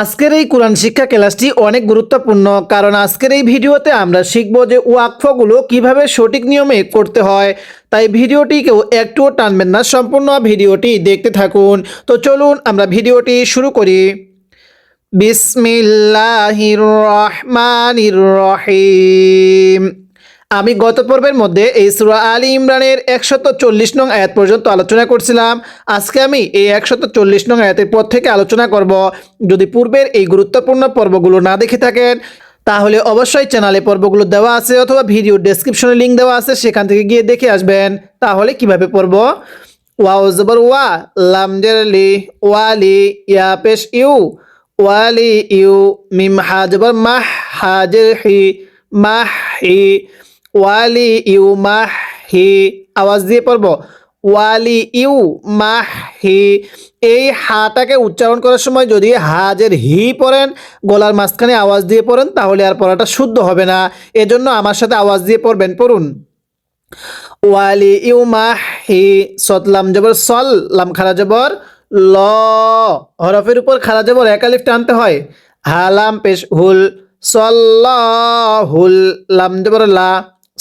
আজকের এই কোরআন শিক্ষা ক্লাসটি অনেক গুরুত্বপূর্ণ, কারণ আজকের এই ভিডিওতে আমরা শিখব যে ওয়াকফগুলো কীভাবে সঠিক নিয়মে করতে হয়। তাই ভিডিওটিকেও একটুও টানবেন না, সম্পূর্ণ ভিডিওটি দেখতে থাকুন। তো চলুন আমরা ভিডিওটি শুরু করি। বিসমিল্লাহির রহমানির রহিম। আমি গত পর্বের মধ্যে এই সুরা আলী ইমরানের একশত চল্লিশ নং আয়াত পর্যন্ত আলোচনা করছিলাম। আজকে আমি এই একশত চল্লিশ নং আয়াতের পর থেকে আলোচনা করব। যদি পূর্বের এই গুরুত্বপূর্ণ পর্বগুলো না দেখে থাকেন, তাহলে অবশ্যই চ্যানেলে পর্বগুলো দেওয়া আছে অথবা ভিডিও ডেসক্রিপশনে লিঙ্ক দেওয়া আছে, সেখান থেকে গিয়ে দেখে আসবেন। তাহলে কীভাবে পড়ব? ওয়াও জবর ওয়া লামজের লি ওয়ালি ইয়া পেশ ইউ ওয়ালি ইউ, মিম হাজবর মাহ হাজের হি, মাহ হি। ওয়ালি ইউ মাহ হি আওয়াজ দিয়ে পড়ব। ওয়ালি ইউ মাহ হি এই হাটাকে উচ্চারণ করার সময় যদি হাজের হি পড়েন, গলার মাঝখানে আওয়াজ দিয়ে পড়েন, তাহলে আর পড়াটা শুদ্ধ হবে না। এজন্য আমার সাথে আওয়াজ দিয়ে পড়বেন, পড়ুন। ওয়ালি ইউ মাহ হি সতলাম জবর সল, লাম খারা জবর ল। হরফের উপর খারা জবর একালিফ টানতে হয়। হালাম পেশ, হুল, সল্লাহুল, লাম জবর লা।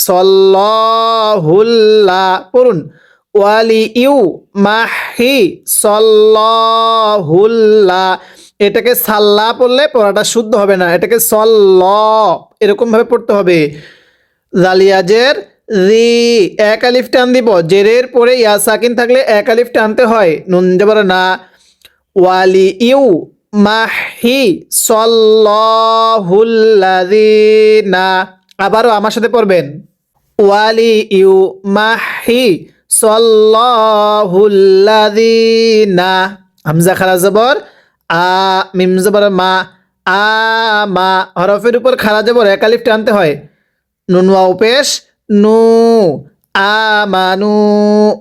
সল্লাহুল্লা, পড়ুন। ওয়ালি ইউ মাহি সল্লাহুল্লা। এটাকে সাল্লা পড়লে পড়াটা শুদ্ধ হবে না, এটাকে সল্ল, এরকমভাবে পড়তে হবে। জালিয়াজের রি এক আলিফ টান দিব। জেরের পরে ইয়া সাকিন থাকলে এক আলিফ টানতে হয়, নুন জবর না। ওয়ালি ইউ মাহি সল্লাহুল্লাযিনা। আবারও আমার সাথে পড়বেন। ওয়ালি ইউ মাহি সল্লাহুল্লাযিনা। হামজা খারা জবর, আ, মিম জবর, মা, আ, মা, হরফের উপর খারা জবর এক আলিফ টানতে হয়। নুন ওয়াও পেশ, নু আমানু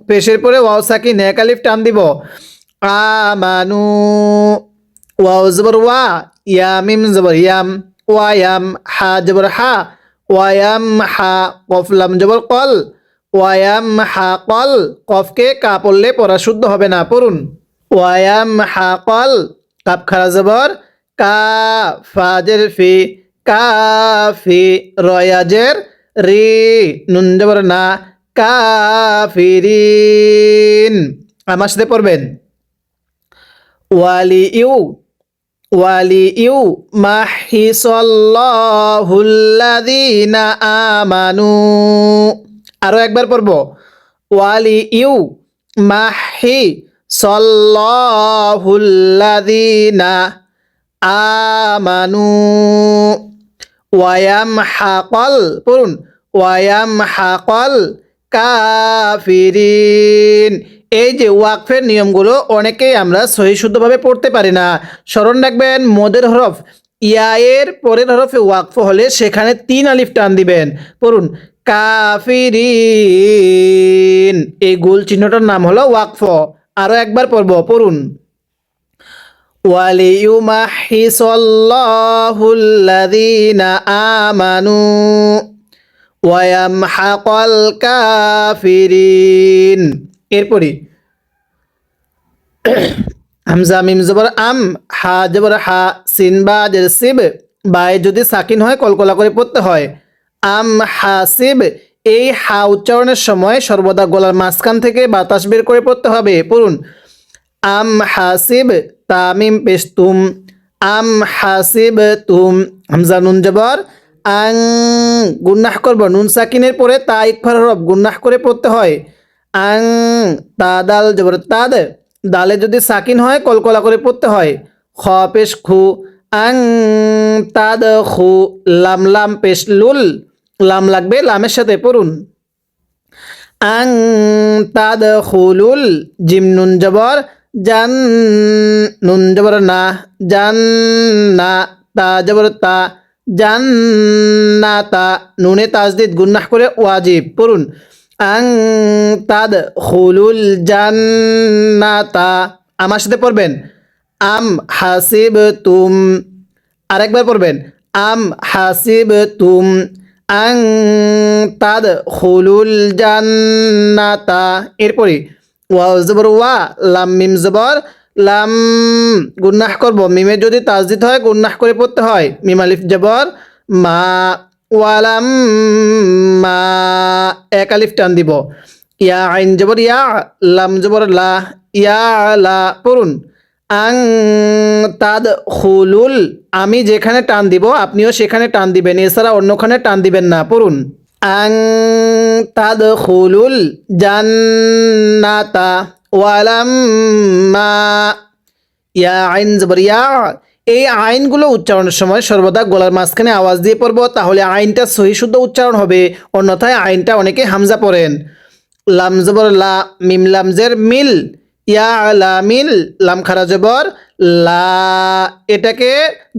পেশের পরে ওয়াও সাকিন এক আলিফ টান দিব। আমানু ওয়াও জবর, ওয়া, ইয়া, মিম জবর, ইয়াম ওয়ায়াম হা জবর, হা। ওয়ায়াম হা কফ লাম কল ওয়ায়াম হা কল, কফকে কা পড়লে পড়া শুদ্ধ হবে না, পড়ুন। ওয়ায়াম হা কল, কাপ খারা জবর কা ফাজের ফি, কাফি রয়াজের রি, নুন জবর না, কাফিরিন। আমার সাথে পড়বেন। ওয়ালি ইউ ওয়ালি ইউ মাহি সল্লাহুল্লাযীনা আমানু আরও একবার পড়ব ওয়ালি ইউ মাহি সল্লাহুল্লাযীনা আমানু ওয়ায়াম হাকল পড়ুন ওয়ায়াম হাকল কাফিরিন এই যে ওয়াকফের নিয়মগুলো অনেকেই আমরা সহি শুদ্ধভাবে পড়তে পারি না স্মরণ রাখবেন মদের হরফ ইয়ায়ের পরের হরফে ওয়াকফ হলে সেখানে তিন আলিফ টান দিবেন পড়ুন কাফিরিন এই গোল চিহ্নটার নাম হলো ওয়াকফ আরও একবার পড়ব পড়ুন وليمحص الله الذين آمنوا ويمحق الكافرين এরপরে হামজা, মিম, জবর, আম, হা, জবর, হা, সিন, বা জের সিব, বায়ে যদি সাকিন হয়, কলকলা করে পড়তে হয়। আম, হা হাসিব এই হা উচ্চারণের সময় সর্বদা গলার মাঝখান থেকে বাতাস বের করে পড়তে হবে। পড়ুন। আম হাসিব তামিম পেস্তুম আম হাসিব তুম। হামজা, নুন, জবর, আং, গুন্নাহ করব। নুন সাকিনের পরে তা, ইকফার হরফ গুন্নাহ করে পড়তে হয়। আং, তা দাল জবর তাদ। দালে যদি সাকিন হয়, কলকলা করে পড়তে হয়। খ পেশ খু, আং, তাদ খু, লাম লাম পেশ লুল। লাম লাগবে লামের সাথে পড়ুন। আং, তাদ খুলুল জিম নুন জবর, জান নুন জবর না, জান না, তা জবর তা, জান না, তা, নুনে তাজদিদ গুন্নাহ করে ওয়াজিব, পড়ুন। আং তাদ খুলুল জান্নাতা আমার সাথে পড়বেন? আম হাসিব তুম আরেকবার পড়বেন? আম হাসিব তুম আং তাদ খুলুল জান্নাতা এরপরে ওয়াও জবর, ওয়া, লাম, মিম, জবর, লাম। গুন্নাহ করব। মিমের যদি তাজদিদ হয়, গুন্নাহ করে পড়তে হয়। মিম, আলিফ, জবর, মা। ওয়ালাম মা এক আলিফ টান দিব। ইয়া আইন জবর, ইয়া লাম জবর, লা, ইয়া লা, পড়ুন। আং তাদ খুলুল আমি যেখানে টান দিব, আপনিও সেখানে টান দিবেন, এছাড়া অন্যখানে টান দিবেন না, পড়ুন। আং তাদ খুলুল জান্নাতা ওয়ালাম মা ইয়া আইন জবর, ইয়া এই আইনগুলো উচ্চারণের সময় সর্বদা গলার মাঝখানে আওয়াজ দিয়ে পড়ব, তাহলে আইনটা সহি শুদ্ধ উচ্চারণ হবে। অন্যথায় আইনটা অনেকে হামজা পড়েন। লাম জবর লা, মিম লামজের মিল, ইয়া লা মিল, লাম খারা জবর লা। এটাকে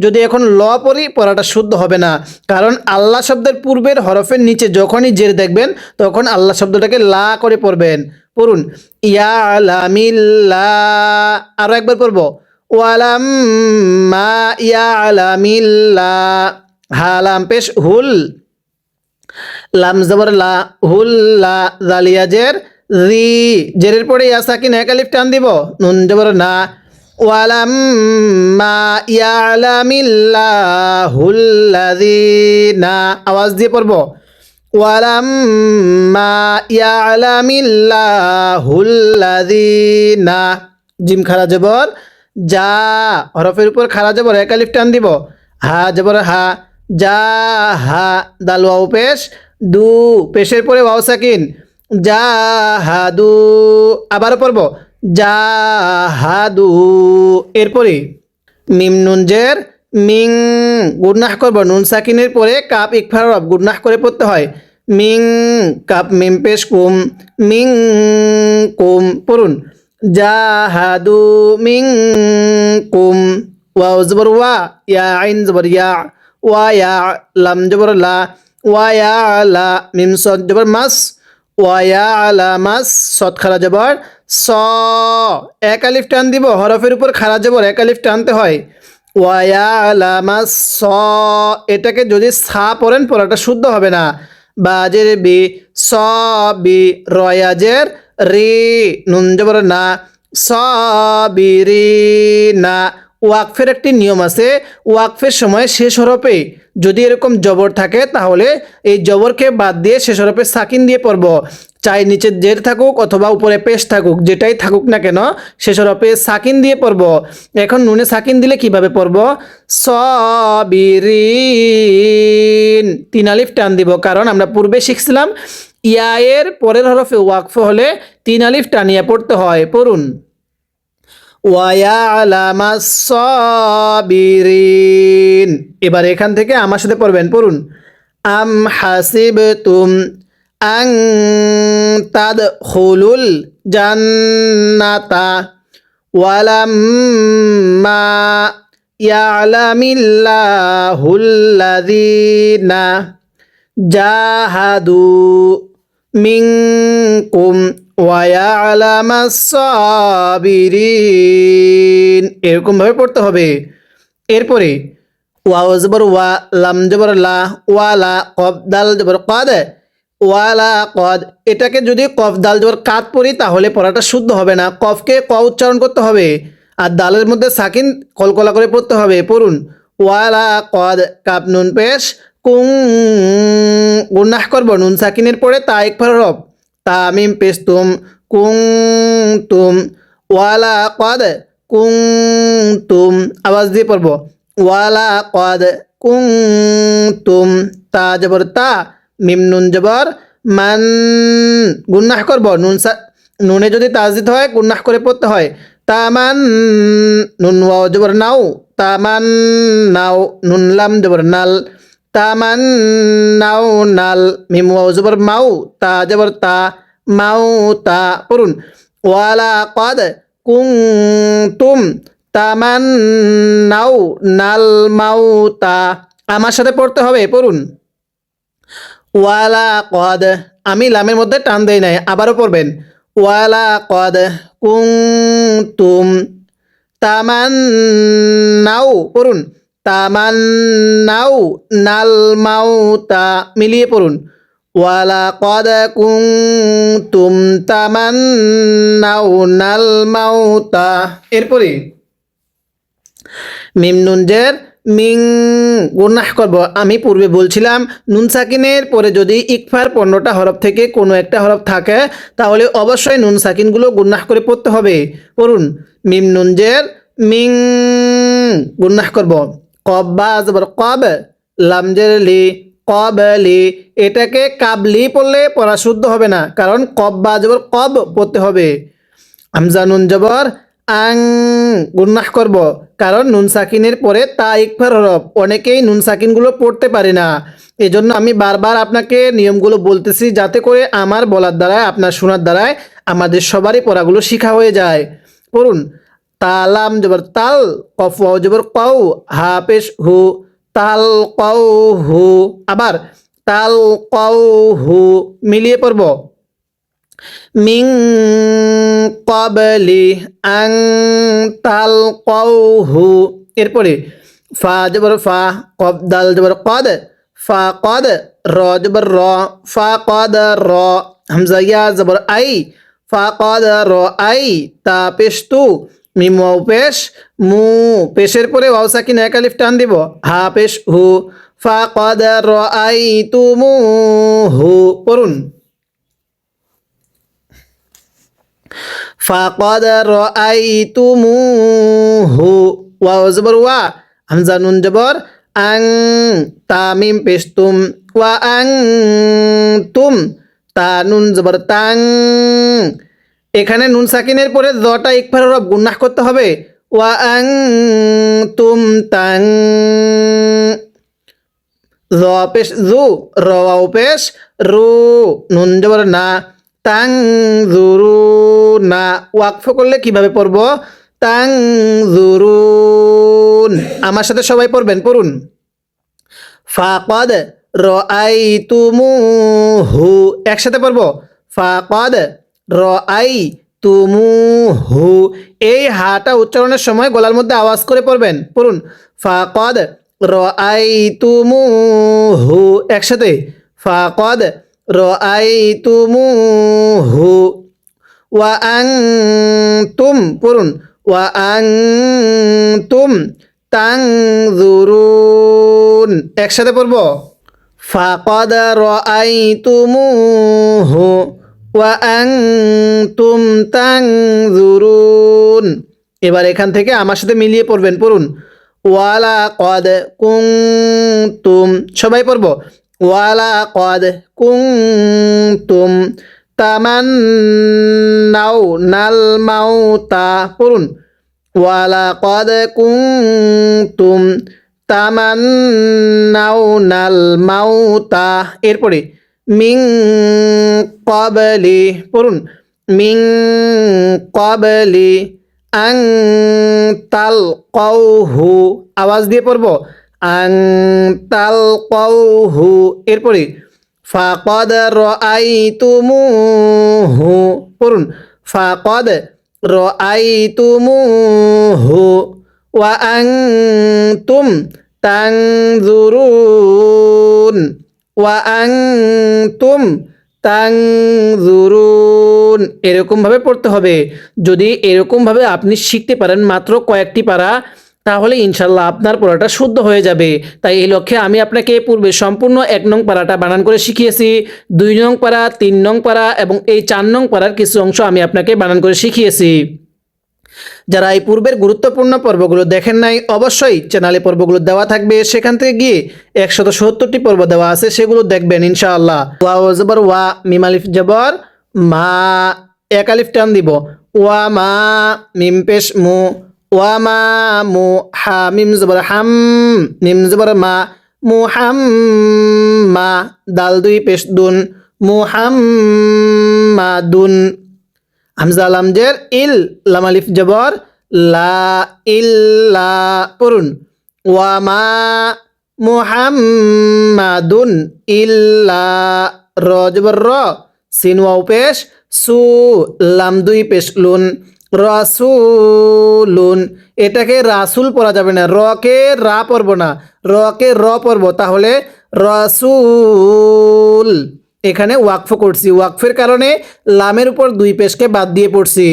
যদি এখন ল পড়ি, পড়াটা শুদ্ধ হবে না। কারণ আল্লাহ শব্দের পূর্বের হরফের নিচে যখনই জের দেখবেন, তখন আল্লাহ শব্দটাকে লা করে পড়বেন। পড়ুন, ইয়া লা মিল লা। আরও একবার পড়ব। হালাম পেশ হুল, লাম জবর লা হুল লা জেরের পরে ইয়া সাকিন এক আলিফ টান দিব, নুন জবর না আওয়াজ দিয়ে পড়ব ওয়ালাম মা ইয়ালামিল্লাহুল্লাযীনা জিম খারা জবর যা, হরফের উপর খারা জবর এক আলিফ টান দিব। হা জবর হা, যা, হা দাল ওয়াও পেশ, দু, পেশের পরে ওয়াও সাকিন। যা হাদু আবারও পড়ব। যা হাদু এরপরে মিম নুন জের, মিং গুডনাহ করব। নুন সাকিনের পরে কাপ ইকফার রব গুডনাহ করে পড়তে হয়। মিং, কাপ মিম পেশ কুম, মিং কুম পড়ুন। জাহাদু মিং কুম ওয়াও, জবর ওয়া, ইয়া আইন, জবর ইয়া, ওয়া লাম, জবর লা, ওয়া লা মিম, সদ, জবর মাস, ওয়া লা মাস, সদ খারা জবর স। এক আলিফ টান দিব, হরফের উপর খারা জবর এক আলিফ টানতে হয়। ওয়া মাস, স। এটাকে যদি সা পড়েন, পড়াটা শুদ্ধ হবে না। বাজের বি, স বি রয়াজের রি নুন জবর না সবিরি না ওয়াকফের একটি নিয়ম আছে। ওয়াকফের সময় শেষ হরপে যদি এরকম জবর থাকে, তাহলে এই জবরকে বাদ দিয়ে শেষ হরপে সাকিন দিয়ে পড়ব। চাই নিচে জের থাকুক অথবা উপরে পেশ থাকুক, যেটাই থাকুক না কেন, শেষ হরপে সাকিন দিয়ে পড়ব। এখন নুনে সাকিন দিলে কীভাবে পড়ব? সবিরিন তিন আলিফ টান দিব, কারণ আমরা পূর্বে শিখছিলাম ইয়ায়ের পরের হরফে ওয়াকফ হলে তিন আলিফ টানিয়ে পড়তে হয়, পড়ুন। এবার এখান থেকে আমার সাথে পড়বেন, পড়ুন। আম হাসিব তুম আং তাদ খুলুল জান্নাতা ওয়ালাম্মা ইয়ালামিল্লাহুল্লাযীনা জাহাদু মিনকুম ওয়ায়ালামাসাবিরিন এরকমভাবে পড়তে হবে। এরপরে জবর ওয়া, লাম জবর লা ওয়ালা কফ, দাল জবর কদ ওয়ালা কদ। এটাকে যদি কফ, দাল জবর কাত পড়ি, তাহলে পড়াটা শুদ্ধ হবে না। কফকে ক উচ্চারণ করতে হবে। আর দালের মধ্যে সাকিন কলকলা করে পড়তে হবে। পড়ুন ওয়ালা কদ কাপ নুন, পেশ কুং গুন্নাহ করব, নুন সাকিনের পরে তা এক রব তা মিম পেশ তুম কুং তুম, ওয়ালা কদ, কুং তুম, আওয়াজ দিয়ে পড়ব, ওয়ালা কদ, কুং তুম, তা জবর তা, মিম নুন জবর, মান গুন্নাহ করব, নুন নুনে যদি তাজ দিতে হয়, গুন্নাহ করে পড়তে হয় তামান নুন ওয়াও জবর নাও তামান নাও, নুন লাম জবর নাল তামান নাও নাল মিম জবর মাউ, তা জবর তা মাউ তা পড়ুন ওয়ালা কদ কুং তুম তামান নাও নাল মাউ তা আমার সাথে পড়তে হবে, পড়ুন। ওয়ালা কদ, আমি লামের মধ্যে টান দেই নাই, আবারও পড়বেন। ওয়ালা কদ কুং তুম তামান নাও পড়ুন। তামান নাও নাল মাউতা। মিলিয়ে পড়ুন। ওয়ালাকদ কুনতুম তামান্নাউনাল মাউতা। এরপরে মিম নুনজের মিং গুনাহ করব। আমি পূর্বে বলছিলাম, নুন সাকিনের পরে যদি ইকফার পণ্যটা হরফ থেকে কোনো একটা হরফ থাকে, তাহলে অবশ্যই নুন সাকিনগুলো গুনাহ করে পড়তে হবে। পড়ুন। মিম নুনজের মিং গুনাহ করব। কব বা জবর কব লামজের লি, কব লি, এটাকে কাবলি পড়লে পড়া শুদ্ধ হবে না, কারণ কব বা জবর কব পড়তে হবে। হামজা নুন জবর, আং গুন্নাহ করব, কারণ নুন সাকিনের পরে তা ইকফার হরফ, অনেকেই নুন সাকিনগুলো পড়তে পারে না। এই জন্য আমি বারবার আপনাকে নিয়মগুলো বলতেছি, যাতে করে আমার বলার দ্বারায়, আপনার শোনার দ্বারায়, আমাদের সবারই পড়াগুলো শিখা হয়ে যায়। পড়ুন তালাম জবর তাল, কফ জবর কউ হা পেশ হু, তাল কউ হু। আবার তাল কউ হু মিলিয়ে পড়ব। মিং কবলি আং তাল কৌহু এরপরে ফা জবর ফা কব দাল জবর কদ, ফা কদ, র জবর র, ফা কদ র, হামজা ইয়া জবর আই, তা পেশ তু মিম ওয়াও পেশ, মু পেশের পরে ওয়াও সাকিন এক আলিফ টান দিব। হা পেশ, হু। ফা কদ র আই তু মু হু পড়ুন ফাকদ রাআইতুমুহু ওয়া জবর ওয়া। হামজা নুন জবর। আং তামিম পেশতুম ওয়া আং তুম। তা নুন জবর তাং। এখানে নুন সাকিনের পরে দটা ইকফার রব গুন্নাহ করতে হবে। ওয়া আং তুম তাং পেশ জু র ওয়াও পেশ রু, নুন জবর না। তাং জুরু না। ওয়াকফ করলে কীভাবে পড়ব? তাং জুরুন। আমার সাথে সবাই পড়বেন, পড়ুন। ফাকদ হু একসাথে পড়ব? ফাকদ রাই তুমু হু এই হাটা উচ্চারণের সময় গলার মধ্যে আওয়াজ করে পড়বেন। পড়ুন। ফাকদ রাই তুমু হু একসাথে। ফাকদ হু ওয়া আং তুম পড়ুন। ওয়া আনতুম তানজুরুন একসাথে পড়ব। তুমু রাআইতুমুহু। ওয়া আনতুম তানজুরুন এবার এখান থেকে আমার সাথে মিলিয়ে পড়বেন, পড়ুন। ওয়ালা কদ কুং তুম সবাই পড়ব। ওয়ালা কদ কুনতুম। তামান্নাও নাল মাউতা। পড়ুন। ওয়ালা কদ কুনতুম। তামান্নাও নাল মাউতা। এরপরে মিং কবলি পড়ুন মিং কবলি আং তাল কৌহু আওয়াজ দিয়ে পড়ব আং তাল কৌহু এরপরে ফাকদ রাআইতুমুহু, পড়ুন, ফাকদ রাআইতুমুহু, ওয়া আনতুম তানজুরুন। ওয়া আনতুম তাংজুরুন এরকমভাবে পড়তে হবে। যদি এরকমভাবে আপনি শিখতে পারেন মাত্র কয়েকটি পারা, তাহলে ইনশাল্লাহ আপনার পড়াটা শুদ্ধ হয়ে যাবে। তাই এই লক্ষ্যে আমি আপনাকে পূর্বে সম্পূর্ণ এক নং পাড়াটা বানান করে শিখিয়েছি, দুই নং পাড়া তিন নং পাড়া এবং এই চার নং পাড়ার কিছু অংশ আমি আপনাকে বানান করে শিখিয়েছি। যারা এই পূর্বের গুরুত্বপূর্ণ পর্বগুলো দেখেন নাই, অবশ্যই চ্যানেলে পর্বগুলো দেওয়া থাকবে। সেখান থেকে গিয়ে একশত সত্তরটি পর্ব দেওয়া আছে, সেগুলো দেখবেন ইনশাআল্লাহ। ওয়া জবর, ওয়া, মিম আলিফ জবর, মা, এক আলিফ টান দিব। ওয়া, মা, মিম পেশ, মু। ওয়া, মা, মু, হা, মিম জবর, হাম, মিম জবর, মা। মু, হাম, মা, দাল দুই, পেশ, দুন। মু হামজা লামজের ইল লামালিফ জবর, লা ইল্লা পড়ুন ওয়ামা মুহাম্মাদুন ইল্লা র জবর র, সিন ওয়াও পেশ, সু লাম দুই পেশ লুন। রাসুলুন, এটাকে রাসুল পড়া যাবে না, রকে রা পড়ব না, রকে র পড়ব, তাহলে রাসুল। এখানে ওয়াকফ করছি। ওয়াকফের কারণে লামের উপর দুই পেশকে বাদ দিয়ে পড়ছি।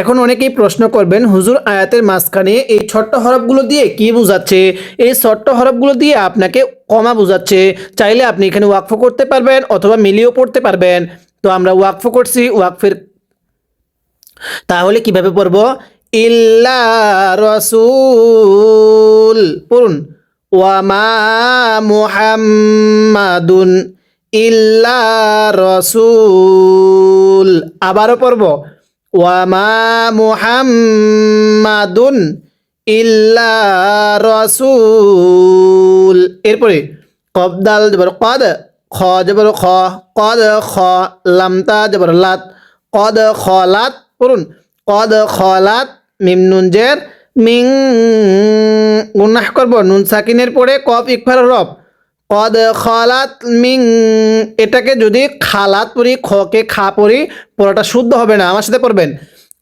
এখন অনেকেই প্রশ্ন করবেন, হুজুর, আয়াতের মাঝখানে এই ছোট্ট হরফগুলো দিয়ে কি বোঝাচ্ছে? এই ছোট্ট হরফগুলো দিয়ে আপনাকে কমা বোঝাচ্ছে। চাইলে আপনি এখানে ওয়াকফ করতে পারবেন অথবা মিলিয়েও পড়তে পারবেন। তো আমরা ওয়াকফ করছি, ওয়াকফের তাহলে কীভাবে পড়ব? ইল্লা রসুল। পড়ুন। ওয়ামা মুহাম্মাদুন। ইল্লা রসুল। আবারও পড়ব। ওয়ামা মুহাম্মাদুন ইল্লা রসুল। এরপরে কবদাল জবর, কদ, খ, জবর, খ, কদ, খ লামতা জবর, লাত, কদ খলাত পড়ুন। কদ খলাত মিম, নুন, জের, মিং, গুনাহ করব। নুন সাকিনের পরে কফ, ইকফার, রব। কদ খলাত মিং, এটাকে যদি খালাত পড়ি খকে খা পড়ি পড়াটা শুদ্ধ হবে না। আমার সাথে পড়বেন।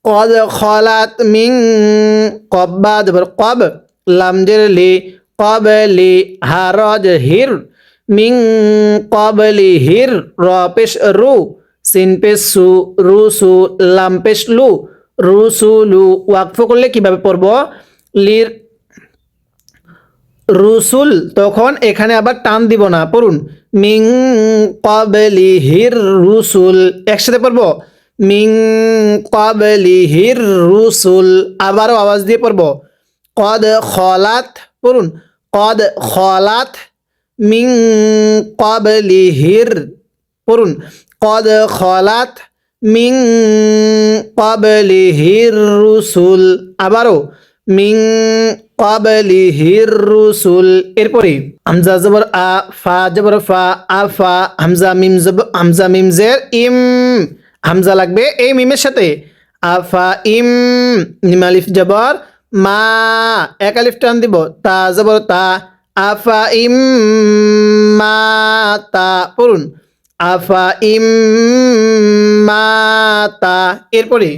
কদ খলাত মিং কব্বা জবর, কব লামজের লি, কব লি হারজ হির, মিং কবলি হির, র পেশ রু, সিন পেশ সু, রু সু, লাম পেশ লু, রু সু লু, ওয়াকফ করলে কীভাবে পড়ব? লির রুসুল তখন এখানে আবার টান দিব না। পড়ুন। মিং কবলি হির রুসুল। একসাথে পড়ব? মিং কবলি হির রুসুল। আবারও আওয়াজ দিয়ে পড়ব। কদ খলাত। পড়ুন। কদ খলাত। মিং কবলি হির পড়ুন। কদ খলাত। মিং কবলি হির রুসুল। আবারও মিং ক্বাবলিহির রুসুল এরপরে হামজা জবর আ, ফা, জবর ফা আফা হামজা মিম জব, হামজা মিম জের, ইম। হামজা লাগবে এই মিমের সাথে। আফা ইম নিম আলিফ জবর, মা, এক আলিফ টান দিব। তা জবর তা আফা ইম, মা, তা পড়ুন। আফা ইম, মা, তা। এরপরে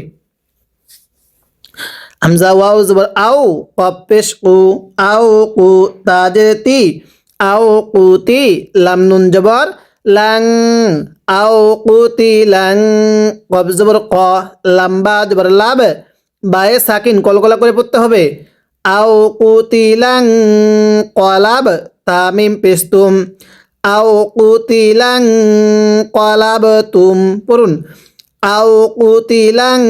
হামজা ওয়াও জবর আও কফ পেশ কু আও কু তাজের তি আও কুতি লাম নুন জবর লাং, আও কুতি লাং কফ জবর ক, লাম্বা জবর লাভ বায়ে সাকিন কলকলা করে পড়তে হবে, আও কুতি লাং কলাব তামিম পেস্তুম আও কুতি লাং কলাব তুম পড়ুন। আও কুতিলাং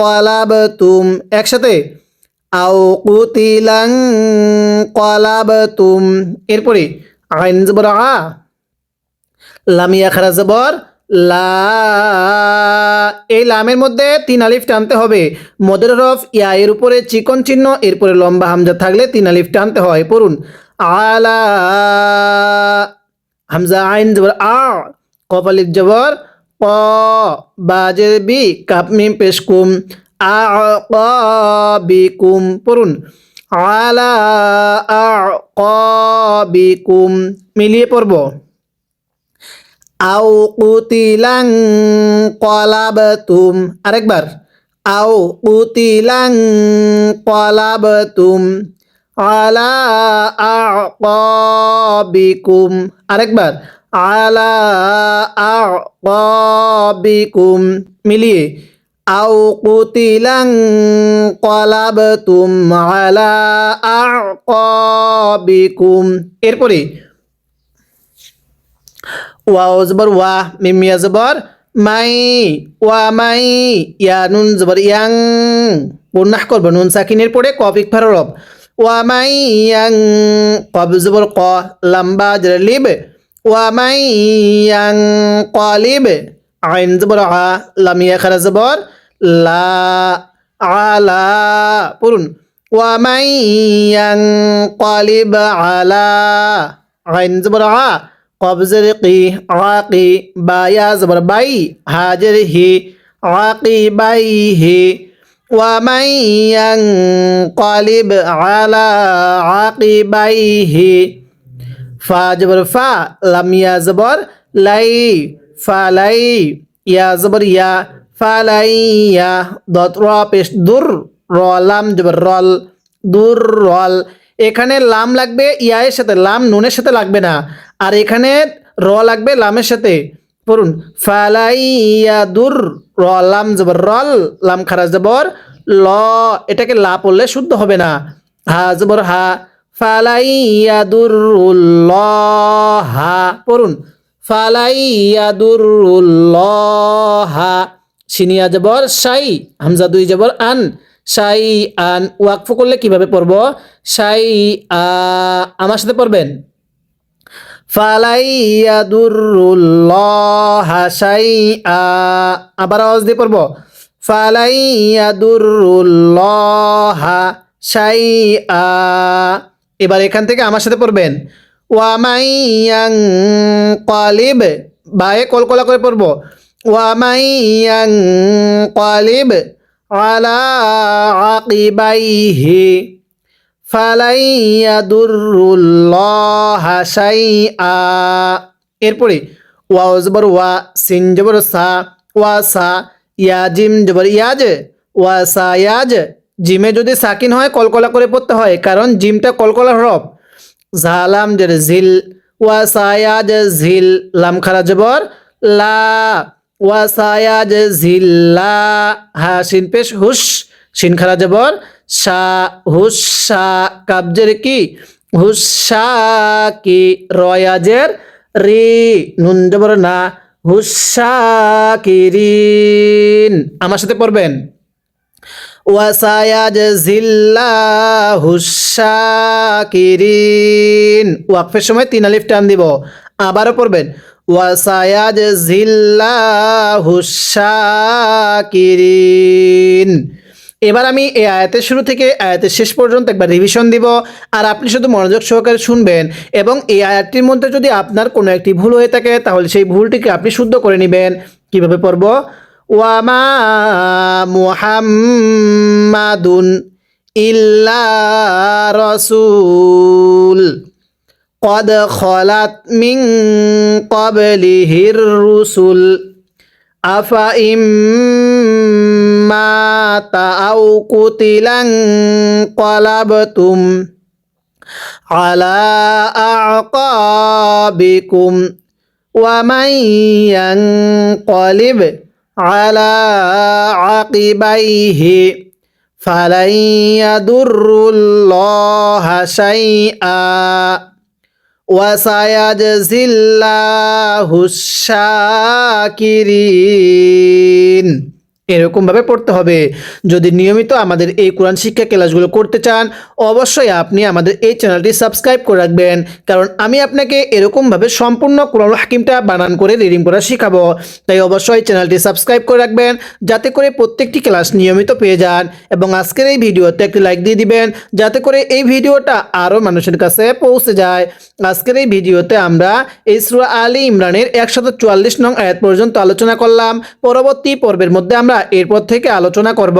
কলাবতুম, একসাথে? আও কুতিলাং কলাবতুম, এরপরে আইন জবর আ লামিয়া খারা জবর লা, এই লামের মধ্যে তিন আলিফ টানতে হবে। মদের হরফ ইয়া এর উপরে চিকন চিহ্ন, এরপরে লম্বা হামজা থাকলে তিন আলিফ টানতে হয়। পড়ুন। আলা, হামজা আইন জবর আ, কফ আলিফ জবর ক বাজের বি কাপ মিম পেশ কুম আ ক বি কুম পড়ুন। আলা আ ক বি মিলিয়ে পড়ব। আও কুতিলাং কলাবতুম, আরেকবার। আও কুতিলাং কলাবতুম, আলা আ ক বিকুম আরেকবার। আলা আবিকুম মিলিয়ে, আও কুতিলাং কলাবতুম আলা আবিকুম এরপরে, ওয়াও জবর ওয়া মিমিয়া জবর, মাই, ওয়া মাই, ইয়া নুন জবর ইয়াং পূর্ণাহ করব, নুন সাকিনের পরে কফিক ফারব ওয়া মাই ইয়াং কব জবর ক, লম্বা, জর লিব ومن ينقلب عين زبر ع لم يخر زبر لا على পড়ুন ومن ينقلب على عين زبر ع قبزر قي عاقي بايا زبر باي هاجر هي عاقبيه ومن ينقلب على عاقبيه ফা জবর ফা লামিয়া জবর লাই ফালাই ইয়া জবর ইয়া ফালাইয়া দত র পেশ দুর র, লাম জবর রল, দুর রল। এখানে লাম লাগবে ইয়ায়ের সাথে, লাম নুনের সাথে লাগবে না। আর এখানে র লাগবে লামের সাথে। পড়ুন ফালাইয়াদুর র, লাম জবর রল, লাম খারা জবর ল। এটাকে লা পড়লে শুদ্ধ হবে না। হা জবর হা ফালাইয়াদুরুল্লাহা, পড়ুন, ফালাইয়াদুরুল্লাহা, সিনিয়া জবর, সাই, হামজা দুই জবর, আন, সাই, আন, ওয়াকফ করলে কীভাবে পড়ব? সাই, আ, আমার সাথে পড়বেন। ফালাইয়াদুরুল্লাহা, সাই, আ, আবার আওয়াজ দিয়ে পড়ব। ফালাইয়াদুরুল্লাহা, সাই, আ এবার এখান থেকে আমার সাথে পড়বেন। ওয়ামাইয়াং কালিব বায়ে কলকলা করে পড়ব। ওয়ামাইয়াং কালিব আলা আকিবাইহি ফালাইয়াদুরুল্লাহা শাইআ। এরপরে ওয়াও জবর, ওয়া সিন জবর, সা, ওয়া সা, ইয়া জিম জবর, ইয়াজ, ওয়া সা, ইয়াজ। জিমে যদি সাকিন হয়, কলকলা করে পড়তে হয়, কারণ জিমটা কলকলা হরফ ঝালাম জের ঝিল ওয়া সায়াজ ঝিল, লাম খারা জবর, লা ওয়া সায়াজ ঝিল্লা হা সিন পেশ হুস সিন খারা জবর সা হুসা কাবজের কি? হুসা কি রয়াজের রি, নুন জবর না হুসা কিরিন আমার সাথে পড়বেন? ওয়াসায়াজিল্লাহু শাকিরিন। ওয়াকফের সময় তিন আলিফ টান দিব। আবারও পড়বেন। ওয়াসায়াজিল্লাহু শাকিরিন। এবার আমি এই আয়াতের শুরু থেকে আয়াতের শেষ পর্যন্ত একবার রিভিশন দিব। আর আপনি শুধু মনোযোগ সহকারে শুনবেন এবং এই আয়াতটির মধ্যে যদি আপনার কোনো একটি ভুল হয়ে থাকে, তাহলে সেই ভুলটিকে আপনি শুদ্ধ করে নেবেন। কীভাবে পড়ব? وما محمد إلا رسول. قد خلت من قبله الرسل. أفإن مات أو قتلا انقلبتم على أعقابكم ومن ينقلب على عقبيه فلن يضر الله شيئا وسيجزي الله الشاكرين এরকমভাবে পড়তে হবে। যদি নিয়মিত আমাদের এই কোরআন শিক্ষা ক্লাসগুলো করতে চান, অবশ্যই আপনি আমাদের এই চ্যানেলটি সাবস্ক্রাইব করে রাখবেন। কারণ আমি আপনাকে এরকমভাবে সম্পূর্ণ কোরআন হাকিমটা বানান করে রিডিং করা শেখাবো। তাই অবশ্যই চ্যানেলটি সাবস্ক্রাইব করে রাখবেন, যাতে করে প্রত্যেকটি ক্লাস নিয়মিত পেয়ে যান এবং আজকের এই ভিডিওতে একটি লাইক দিয়ে দিবেন, যাতে করে এই ভিডিওটা আরও মানুষের কাছে পৌঁছে যায়। আজকের এই ভিডিওতে আমরা এই সুরা আলী ইমরানের একশত চুয়াল্লিশ নং আয়াত পর্যন্ত আলোচনা করলাম। পরবর্তী পর্বের মধ্যে আমরা এরপর থেকে আলোচনা করব।